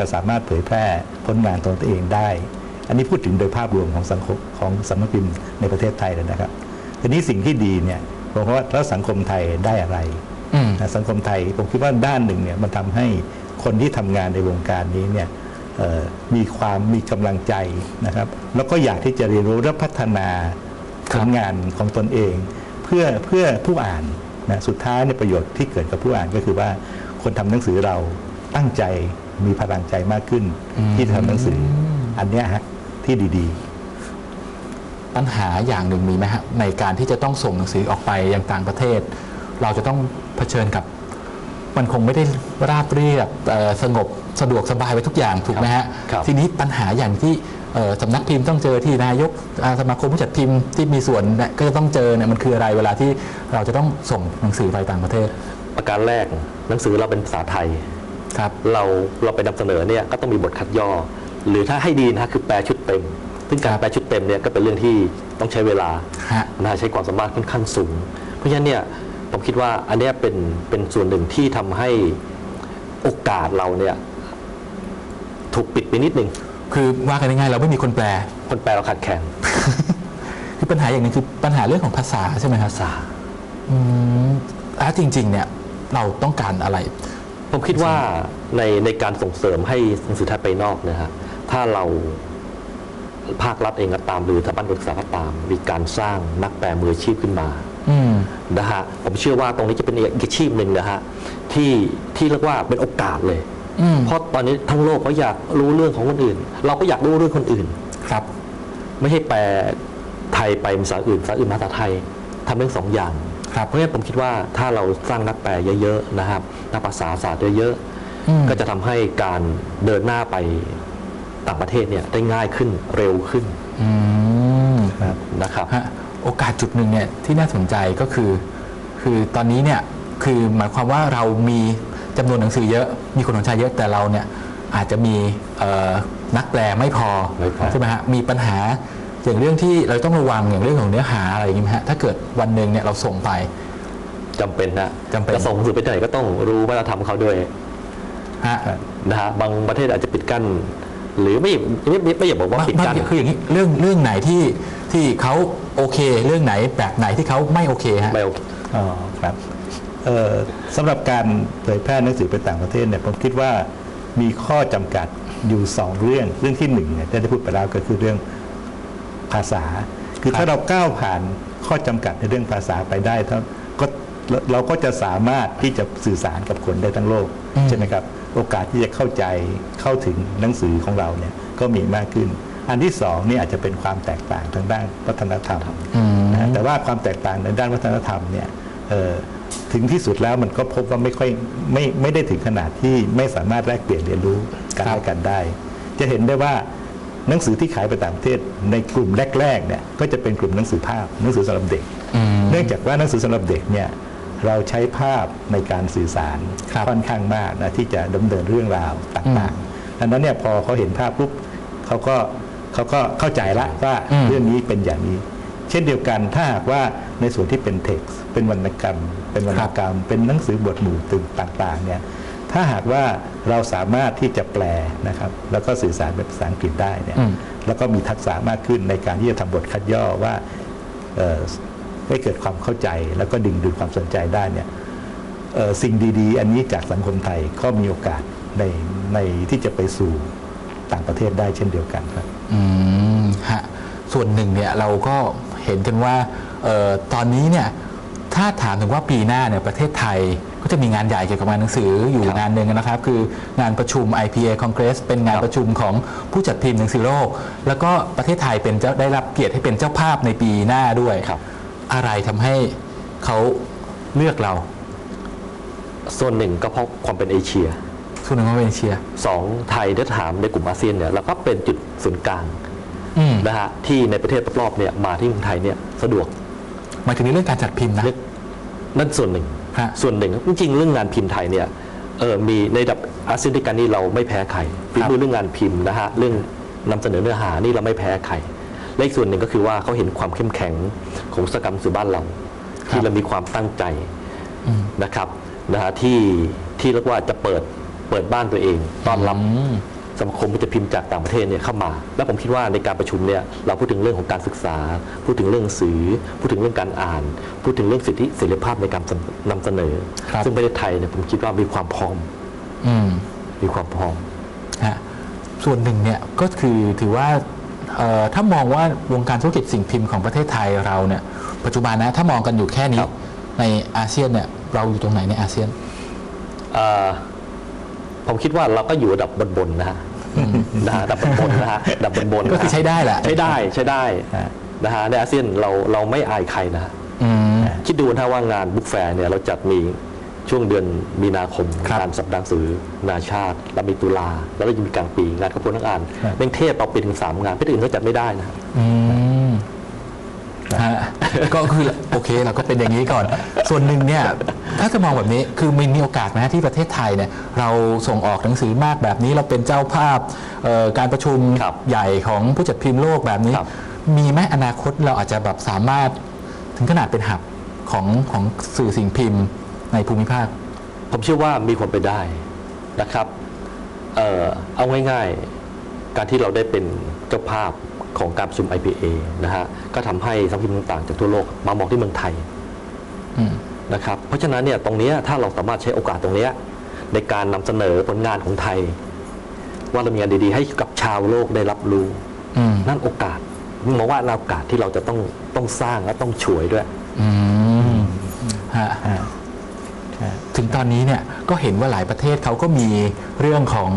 จะสามารถเผยแพร่ผลงานตัวเองได้ อันนี้พูดถึงโดยภาพรวมของสังคมของสำนักพิมพ์ในประเทศไทยเลยนะครับทีนี้สิ่งที่ดีเนี่ยผมว่าแล้วสังคมไทยได้อะไรอืมนะสังคมไทยผมคิดว่าด้านหนึ่งเนี่ยมันทำให้คนที่ทำงานในวงการนี้เนี่ยเอ่อมีความมีกำลังใจนะครับ แล้วก็อยากที่จะเรียนรู้และพัฒนาครัผบลงานของตนเอง เพื่อเพื่อผู้อ่านนะสุดท้ายในยประโยชน์ที่เกิดกับผู้อ่านก็คือว่าคนทำหนังสือเราตั้งใจ มีพลังใจมากขึ้น ที่ทำหนังสือ อันเนี้ยฮะที่ดีๆ ปัญหาอย่างหนึ่งมีไหมฮะในการที่จะต้องส่งหนังสือออกไปยังต่างประเทศ เราจะต้องเผชิญกับ มันคงไม่ได้ราบเรียบเอ่อสงบสะดวกสบายไปทุกอย่างถูกไหมฮะครับทีนี้ปัญหาอย่างที่เอ่อสำนักพิมพ์ต้องเจอที่นายกอ่าสมาคมผู้จัดพิมพ์ที่มีส่วนเนี่ยก็จะต้องเจอเนี่ยมันคืออะไรเวลาที่เราจะต้องส่งหนังสือไปต่างประเทศ ประการแรกหนังสือเราเป็นภาษาไทย ครับเราเราไปนำเสนอเนี่ยก็ต้องมีบทคัดย่อ หรือถ้าให้ดีนะคือแปลชุดเต็ม ซึ่งการแปลชุดเต็มเนี่ยก็เป็นเรื่องที่ต้องใช้เวลาฮะ นะใช้ความสามารถค่อนข้างสูง เพราะฉะนั้นเนี่ยผมคิดว่าอันเนี้ยเป็นเป็นส่วนหนึ่งที่ทำให้โอกาสเราเนี่ยถูกปิดไปนิดนึงคือว่ากันง่ายๆเราไม่มีคนแปล คนแปลเราขาดแคลนคือปัญหาอย่างหนึงคือปัญหาเรื่องของภาษาใช่ไหมครับภาษา อืมแล้วจริง ๆ เนี่ยเราต้องการอะไร ผมคิดว่าในในการส่งเสริมให้หนังสือไทยไปนอกเนะฮะถ้าเราภาครัฐเองก็ตามหรือสถาบันการศึกษาก็ตาม มีการสร้างนักแปลมืออาชีพขึ้นมาอืมนะฮะผมเชื่อว่าตรงนี้จะเป็นอีกอาชีพหนึ่งนะฮะที่ที่เรียกว่าเป็นโอกาสเลยอืมเพราะตอนนี้ทั้งโลกก็อยากรู้เรื่องของคนอื่น เราก็อยากรู้เรื่องคนอื่นครับ ไม่ใช่แปลไทยไปภาษาอื่นภาษาอื่นมาภาษาไทยทำเรื่องสองอย่าง ครับเพราะฉะนั้นผมคิดว่าถ้าเราสร้างนักแปลเยอะๆนะครับนักภาษาศาสตร์เยอะอืมๆก็จะทำให้การเดินหน้าไปต่างประเทศเนี่ยได้ง่ายขึ้นเร็วขึ้นอืมครับนะครับฮะโอกาสจุดหนึ่งเนี่ยที่น่าสนใจก็คือ คือตอนนี้เนี่ยคือหมายความว่าเรามีจำนวนหนังสือเยอะ มีคนสนใจเยอะแต่เราเนี่ยอาจจะมีเอ่อนักแปลไม่พอไม่พอใช่ไหมฮะมีปัญหา อย่างเรื่องที่เราต้องระวังอย่างเรื่องของเนื้อหาอะไรอย่างนี้ไหมฮะถ้าเกิดวันหนึ่งเนี่ยเราส่งไปจำเป็นนะจำเป็นจะส่งหนังสือไปที่ไหนก็ต้องรู้วัฒนธรรมเขาด้วยฮะนะฮะบางประเทศอาจจะปิดกั้นหรือไม่ไม่ไม่ไม่อยากบอกว่าว่าปิดกั้นคืออย่างนี้เรื่องเรื่องไหนที่ที่เขาโอเค เรื่องไหนแบบไหนที่เขาไม่โอเคฮะไม่โอเคอ๋อครับเอ่อสำหรับการเผยแพร่หนังสือไปต่างประเทศเนี่ยผมคิดว่ามีข้อจำกัดอยู่สองเรื่องเรื่องที่หนึ่งเนี่ยที่ได้พูดไปแล้วก็คือเรื่อง ภาษา คือครับถ้าเราก้าวผ่านข้อจำกัดในเรื่องภาษาไปได้เท่าก็เราเราก็จะสามารถที่จะสื่อสารกับคนได้ทั้งโลกใช่ไหมครับ โอกาสที่จะเข้าใจเข้าถึงหนังสือของเราเนี่ยก็มีมากขึ้น อันที่สองนี่อาจจะเป็นความแตกต่างทางด้านวัฒนธรรมอืมนะแต่ว่าความแตกต่างในด้านวัฒนธรรมเนี่ยเอ่อถึงที่สุดแล้วมันก็พบว่าไม่ค่อยไม่ไม่ได้ถึงขนาดที่ไม่สามารถแลกเปลี่ยนเรียนรู้กันครับและกันได้ จะเห็นได้ว่า หนังสือที่ขายไปต่างประเทศในกลุ่มแรกๆเนี่ยก็จะเป็นกลุ่มหนังสือภาพหนังสือสำหรับเด็กอืมเนื่องจากว่าหนังสือสำหรับเด็กเนี่ยเราใช้ภาพในการสื่อสารครับค่อนข้างมากนะที่จะดำเนินเรื่องราวต่างๆดังนั้นเนี่ยพอเขาเห็นภาพปุ๊บเขาก็เขาก็เข้าใจละว่าอืมเรื่องนี้เป็นอย่างนี้ เช่นเดียวกันถ้าหากว่าในส่วนที่เป็นเท็กซ์เป็นวรรณกรรม เป็นวรรณกรรม เป็นหนังสือบทหมู่ตึงต่างๆเนี่ย ถ้าหากว่าเราสามารถที่จะแปลนะครับแล้วก็สื่อสารเป็นภาษาอังกฤษได้เนี่ยอืมแล้วก็มีทักษะมากขึ้นในการที่จะทำบทคัดย่อว่าเอ่อให้เกิดความเข้าใจแล้วก็ดึงดูดความสนใจได้เนี่ยเอ่อสิ่งดี ๆ อันนี้จากสังคมไทยก็มีโอกาสในในที่จะไปสู่ต่างประเทศได้เช่นเดียวกันครับอืมฮะส่วนหนึ่งเนี่ยเราก็เห็นกันว่าเอ่อตอนนี้เนี่ยถ้าถามถึงว่าปีหน้าเนี่ยประเทศไทย ก็จะมีงานใหญ่เกี่ยวกับงานหนังสืออยู่ครับงานหนึ่งนะครับ คืองานประชุม IPA Congress เป็นงานครับประชุมของผู้จัดพิมพ์หนังสือโลก แล้วก็ประเทศไทยเป็นเจ้าได้รับเกียรติให้เป็นเจ้าภาพในปีหน้าด้วยครับ อะไรทำให้เขาเลือกเรา ส่วนหนึ่งก็เพราะความเป็นเอเชีย ส่วนหนึ่งก็เป็นเอเชียสองไทยได้ถามในกลุ่มอาเซียนเนี่ยเราก็เป็นจุดศูนย์กลางอืมนะฮะที่ในประเทศรอบๆเนี่ยมาที่เมืองไทยเนี่ยสะดวกหมายถึงในเรื่องการจัดพิมพ์นะเรื่องนั่นส่วนหนึ่ง ฮะส่วนหนึ่งจริงๆเรื่องงานพิมพ์ไทยเนี่ยเออมีในระดับอาเซียนด้วยกันนี่เราไม่แพ้ใครฝีมือเรื่องงานพิมพ์นะฮะเรื่องนำเสนอเนื้อหานี่เราไม่แพ้ใครและอีกส่วนหนึ่งก็คือว่าเขาเห็นความเข้มแข็งของอุตสาหกรรมสื่อบ้านเราครับที่เรามีความตั้งใจอืมนะครับนะฮะที่ที่เรียกว่าจะเปิดเปิดบ้านตัวเองต้อนรับอืม สมาคมวิจัยพิมพ์จากต่างประเทศเนี่ยเข้ามา แล้วผมคิดว่าในการประชุมเนี่ยเราพูดถึงเรื่องของการศึกษา พูดถึงเรื่องสื่อ พูดถึงเรื่องการอ่าน พูดถึงเรื่องสิทธิเสรีภาพในการนำเสนอครับซึ่งประเทศไทยเนี่ยผมคิดว่ามีความพร้อมอืมมีความพร้อมฮะส่วนหนึ่งเนี่ยก็คือถือว่าเอ่อถ้ามองว่าวงการธุรกิจสิ่งพิมพ์ของประเทศไทยเราเนี่ยปัจจุบันนะถ้ามองกันอยู่แค่นี้ครับในอาเซียนเนี่ยเราอยู่ตรงไหนในอาเซียนเอ่อผมคิดว่าเราก็อยู่ระดับบนๆนะฮะ นะฮะระดับบนๆนะฮะระดับบนๆก็คือใช้ได้แหละใช้ได้ใช้ได้ฮะนะฮะในอาเซียนเราเราไม่อายใครนะฮะอืมคิดดูนะว่างานบุ๊กแฟร์เนี่ยเราจัดมีช่วงเดือนมีนาคมครับงานสัปดาห์หนังสือนาชาติแล้วมีตุลาแล้วก็ยังมีกลางปีงานขบวนนักอ่านครับเม่งเทศต่อปีถึงสามงานประเทศอื่นก็จัดไม่ได้นะฮะอืม ฮะก็คือโอเคเราก็เป็นอย่างนี้ก่อน ส่วนหนึ่งเนี่ยถ้าจะมองแบบนี้คือมีมีโอกาสไหมฮะที่ประเทศไทยเนี่ยเราส่งออกหนังสือมากแบบนี้เราเป็นเจ้าภาพเอ่อการประชุมครับใหญ่ของผู้จัดพิมพ์โลกแบบนี้ ครับ มีไหมอนาคตเราอาจจะแบบสามารถถึงขนาดเป็นหับของของสื่อสิ่งพิมพ์ในภูมิภาค ผมเชื่อว่ามีความไปนได้นะครับ เอ่อเอาง่ายๆ การที่เราได้เป็นเจ้าภาพ ของการประชุม IPA นะฮะก็ทำให้สังคมต่างๆ จากทั่วโลกมามองที่เมืองไทยอืมนะครับเพราะฉะนั้นเนี่ยตรงเนี้ยถ้าเราสามารถใช้โอกาสตรงเนี้ยในการนำเสนอผลงานของไทย ว่าเรามีงานดีๆ ให้กับชาวโลกได้รับรู้อืมนั่นโอกาสผมมองว่านั่นโอกาสที่เราจะต้องต้องสร้างและต้องช่วยด้วยอืมฮะฮะฮะถึง ตอนนี้เนี่ยก็เห็นว่าหลายประเทศเขาก็มีเรื่องของ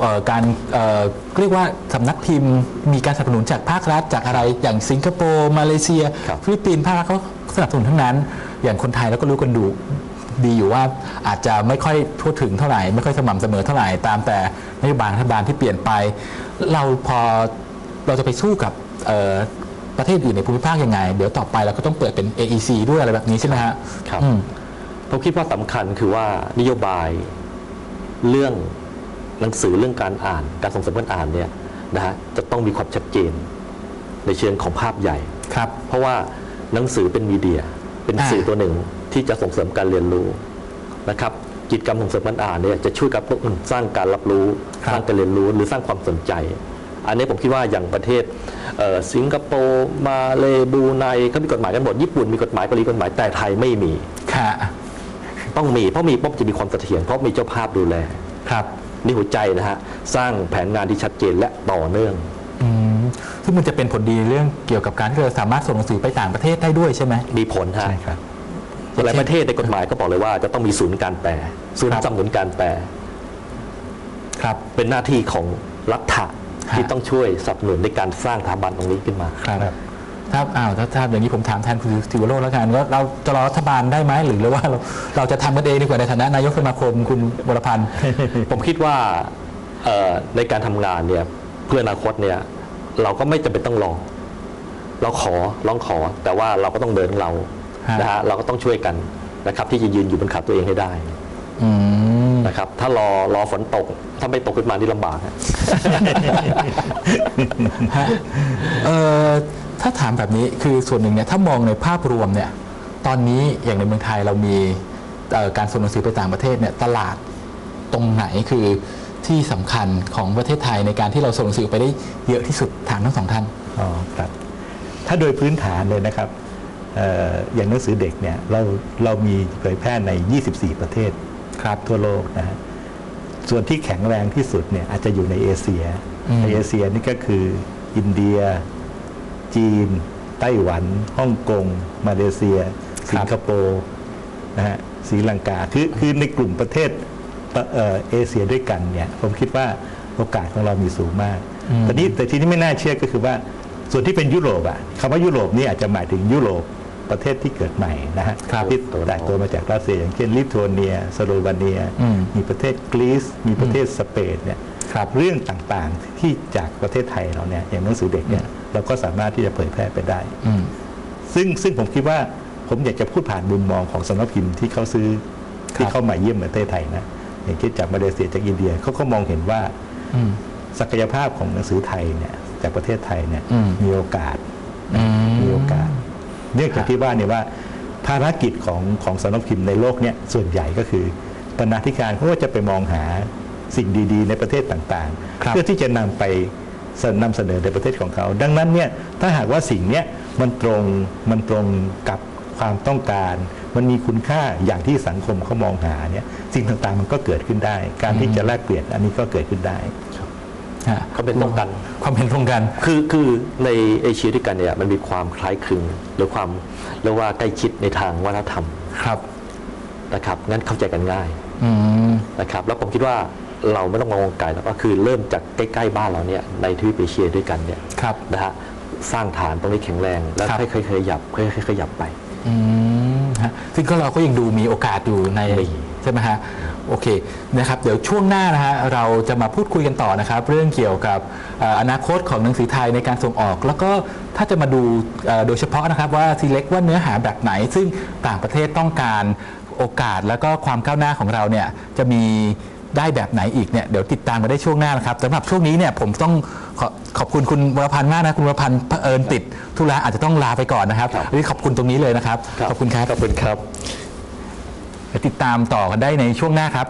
เออการเอ่อเรียกว่าสำนักพิมพ์ มีการสนับสนุนจากภาครัฐจากอะไรอย่างสิงคโปร์มาเลเซียครับฟิลิปปินส์ภาครัฐเขาสนับสนุนทั้งนั้น อย่างคนไทยแล้วก็รู้กันดูดีอยู่ว่าอาจจะไม่ค่อยทั่วถึงเท่าไหร่ไม่ค่อยสม่ำเสมอเท่าไหร่ตามแต่นโยบายรัฐบาลที่เปลี่ยนไป เราพอเราจะไปสู้กับเอ่อประเทศอื่นในภูมิภาคยังไง เดี๋ยวต่อไปเราก็ต้องเปิดเป็น AEC ด้วยอะไรแบบนี้ใช่ไหมฮะครับอืม ผมคิดว่าสำคัญคือว่านโยบายเรื่องหนังสือเรื่องการอ่าน การส่งเสริมการอ่านเนี่ยนะฮะจะต้องมีความชัดเจน ในเชิงของภาพใหญ่ครับเพราะว่าหนังสือเป็นมีเดีย เป็นอ่าสื่อตัวหนึ่งที่จะส่งเสริมการเรียนรู้นะครับกิจกรรมส่งเสริมการอ่านเนี่ยจะช่วยกับสร้างการรับรู้ครับสร้างการเรียนรู้หรือสร้างความสนใจ อันนี้ผมคิดว่าอย่างประเทศเอ่อสิงคโปร์มาเลบรูไนเขามีกฎหมายกันหมดญี่ปุ่นมีกฎหมายเกาหลีกฎหมายแต่ไทยไม่มีค่ะ ต้องมี เพราะมีปุ๊บจะมีความเสถียรเพราะมีเจ้าภาพดูแลครับนี่หัวใจนะฮะสร้างแผนงานที่ชัดเจนและต่อเนื่องอืมซึ่งมันจะเป็นผลดีเรื่องเกี่ยวกับการที่เราสามารถส่งหนังสือไปต่างประเทศได้ด้วยใช่ไหมมีผลฮะใช่ครับหลายประเทศในกฎหมายก็บอกเลยว่าจะต้องมีศูนย์การแปลศูนย์ครับสนับสนุนการแปลครับเป็นหน้าที่ของรัฐะฮะที่ต้องช่วยสนับสนุนในการสร้างสถาบันตรงนี้ขึ้นมาครับ ถ้าอ้าวถ้าถ้าอย่างนี้ผมถามแทนคุณสิวโรจน์แล้วกันว่าเราจะรอรัฐบาลได้ไหมหรือว่าเราเราจะทำกันเองดีกว่าในฐานะนายกสมาคมคุณวรพันธ์ ผมคิดว่าเอ่อในการทำงานเนี่ยเพื่ออนาคตเนี่ยเราก็ไม่จำเป็นต้องรอเราขอร้องขอ แต่ว่าเราก็ต้องเดินของเราฮะ นะฮะเราก็ต้องช่วยกันนะครับ ที่จะยืนอยู่บนขาตัวเองให้ได้อืม นะครับ ถ้ารอรอฝนตก ถ้าไม่ตกขึ้นมานี่ลำบากฮะ ฮะเอ่อ ถ้าถามแบบนี้คือส่วนหนึ่งเนี่ยถ้ามองในภาพรวมเนี่ยตอนนี้อย่างในเมืองไทยเรามีเอ่อการส่งหนังสือไปต่างประเทศเนี่ยตลาดตรงไหนคือที่สำคัญของประเทศไทยในการที่เราส่งหนังสือไปได้เยอะที่สุดถามทั้งสองท่านอ๋อครับถ้าโดยพื้นฐานเลยนะครับเอ่ออย่างหนังสือเด็กเนี่ยเราเรามีเผยแพร่ใน 24 ประเทศครับทั่วโลกนะฮะส่วนที่แข็งแรงที่สุดเนี่ยอาจจะอยู่ในเอเชียอืมในเอเชียนี่ก็คืออินเดีย จีน ไต้หวันฮ่องกง มาเลเซีย สิงคโปร์นะฮะศรีลังกาคือคือในกลุ่มประเทศเอ่อเอเชียด้วยกันเนี่ยผมคิดว่าโอกาสของเรามีสูงมากอืมแต่นี้แต่ทีนี้ไม่น่าเชื่อก็คือว่าส่วนที่เป็นยุโรปอะคำว่ายุโรปนี่อาจจะหมายถึงยุโรปประเทศที่เกิดใหม่นะฮะครับที่แตกตัวมาจากรัสเซีย อย่างเช่นลิทัวเนียสโลวาเนียอืมมีประเทศกรีซมีประเทศสเปนเนี่ยครับเรื่องต่างๆที่จากประเทศไทยเราเนี่ยอย่างหนังสือเด็กเนี่ย เราก็สามารถที่จะเผยแพร่ไปได้อืมซึ่งซึ่งผมคิดว่าผมอยากจะพูดผ่านมุมมองของสำนักพิมพ์ที่เขาซื้อที่เข้ามาเยี่ยมประเทศไทยนะอย่างเช่นจากมาเลเซียจากอินเดียเขาก็มองเห็นว่าอืมศักยภาพของหนังสือไทยเนี่ยจากประเทศไทยเนี่ยอืมมีโอกาสอืมมีโอกาสเนื่องจากที่ว่าเนี่ยว่าภารกิจของของสำนักพิมพ์ในโลกเนี่ยส่วนใหญ่ก็คือบรรณาธิการเขาก็จะไปมองหาสิ่งดี ๆ ในประเทศต่างครับๆเพื่อที่จะนำไปเส นำเสนอในประเทศของเขา ดังนั้นเนี่ยถ้าหากว่าสิ่งเนี้ยมันตรงมันตรงกับความต้องการ มันมีคุณค่าอย่างที่สังคมเขามองหาเนี่ยสิ่งต่างๆมันก็เกิดขึ้นได้ การที่จะแลกเปลี่ยนอันนี้ก็เกิดขึ้นได้ฮะความเป็นตรงกันความเป็นตรงกันคือคือในเอเชียด้วยกันเนี่ยมันมีความคล้ายคลึงหรือความเรียกว่าใกล้ชิดในทางวัฒนธรรมครับนะครับงั้นเข้าใจกันง่ายอืมนะครับ แล้วผมคิดว่า เราไม่ต้องมองไกลแล้วก็คือเริ่มจากใกล้ๆบ้านเราเนี่ยในทวีปเอเชียด้วยกันเนี่ยครับนะฮะสร้างฐานตรงนี้แข็งแรง แล้วครับค่อยๆขยับค่อยๆขยับไปอืมฮะซึ่งก็เราก็ยังดูมีโอกาสอยู่ในมีใช่ไหมฮะโอเคนะครับเดี๋ยวช่วงหน้านะฮะเราจะมาพูดคุยกันต่อนะครับ เรื่องเกี่ยวกับเอ่ออนาคตของหนังสือไทยในการส่งออก แล้วก็ถ้าจะมาดูเอ่อโดยเฉพาะนะครับว่าซีเล็กว่าเนื้อหาแบบไหน ซึ่งต่างประเทศต้องการโอกาส แล้วก็ความก้าวหน้าของเราเนี่ยจะมี ได้แบบไหนอีกเนี่ยเดี๋ยวติดตามมาได้ช่วงหน้านะครับสำหรับช่วงนี้เนี่ยผมต้องขอขอบคุณคุณวรพันธ์มากนะคุณวรพันธ์เผอิญติดธุระอาจจะต้องลาไปก่อนนะครับครับวันนี้ขอบคุณตรงนี้เลยนะครับ ขอบคุณครับขอบคุณครับเดี๋ยวติดตามต่อกันได้ในช่วงหน้าครับ